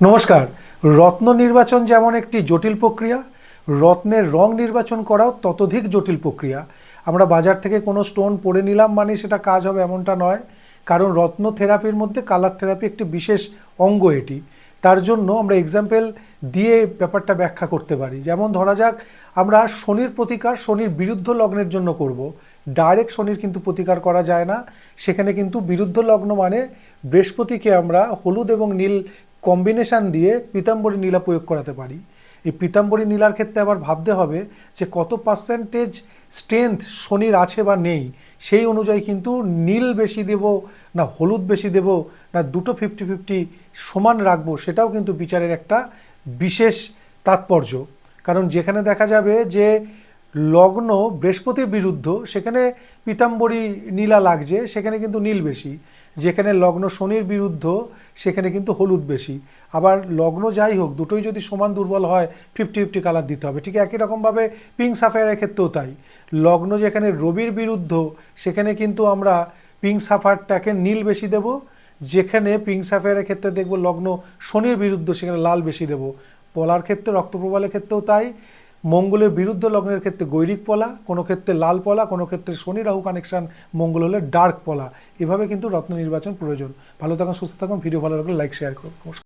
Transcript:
নমস্কার। রত্ন নির্বাচন যেমন একটি জটিল প্রক্রিয়া, রত্নের রং নির্বাচন করাও ততোধিক জটিল প্রক্রিয়া। আমরা বাজার থেকে কোনো স্টোন পরে নিলাম মানে সেটা কাজ হবে এমনটা নয়। কারণ রত্ন থেরাপির মধ্যে কালার থেরাপি একটি বিশেষ অঙ্গ এটি। তার জন্য আমরা এক্সাম্পল দিয়ে ব্যাপারটা ব্যাখ্যা করতে পারি। যেমন ধরা যাক, আমরা শনির প্রতিকার শনির বিরুদ্ধ লগ্নের জন্য করব। ডাইরেক্ট শনির কিন্তু প্রতিকার করা যায় না। সেখানে কিন্তু বিরুদ্ধ লগ্ন মানে বৃহস্পতিকে আমরা হলুদ এবং নীল কম্বিনেশন দিয়ে পীতাম্বরী নীলা প্রয়োগ করাতে পারি। এই পীতাম্বরী নীলার ক্ষেত্রে আবার ভাবতে হবে যে কত পার্সেন্টেজ স্ট্রেংথ শনির আছে বা নেই, সেই অনুযায়ী কিন্তু নীল বেশি দেব না হলুদ বেশি দেব না দুটো ফিফটি ফিফটি সমান রাখব, সেটাও কিন্তু বিচারের একটা বিশেষ তাৎপর্য। কারণ যেখানে দেখা যাবে যে লগ্ন বৃহস্পতির বিরুদ্ধ, সেখানে পীতাম্বরী নীলা লাগছে, সেখানে কিন্তু নীল বেশি। যেখানে লগ্ন শনির বিরুদ্ধ, সেখানে কিন্তু হলুদ বেশি। আবার লগ্ন যাই হোক, দুটোই যদি সমান দুর্বল হয় ফিফটি ফিফটি কালার দিতে হবে। ঠিক একই রকমভাবে পিঙ্ক সাফায়ারের ক্ষেত্রেও তাই। লগ্ন যেখানে রবির বিরুদ্ধ, সেখানে কিন্তু আমরা পিঙ্ক সাফায়ারটাকে নীল বেশি দেব। যেখানে পিঙ্ক সাফায়ারের ক্ষেত্রে দেখব লগ্ন শনির বিরুদ্ধ, সেখানে লাল বেশি দেব। পলার ক্ষেত্রে রক্তপ্রবালের ক্ষেত্রেও তাই। মঙ্গলের বিরুদ্ধ লগ্নের ক্ষেত্রে গৈরিক পলা, কোনো ক্ষেত্রে লাল পলা, কোনো ক্ষেত্রে শনি রাহু কানেকশান মঙ্গল হলে ডার্ক পলা। এভাবে কিন্তু রত্ন নির্বাচন প্রয়োজন। ভালো থাকুন, সুস্থ থাকুন ভিডিও ভালো লাগলে লাইক শেয়ার করুন। নমস্কার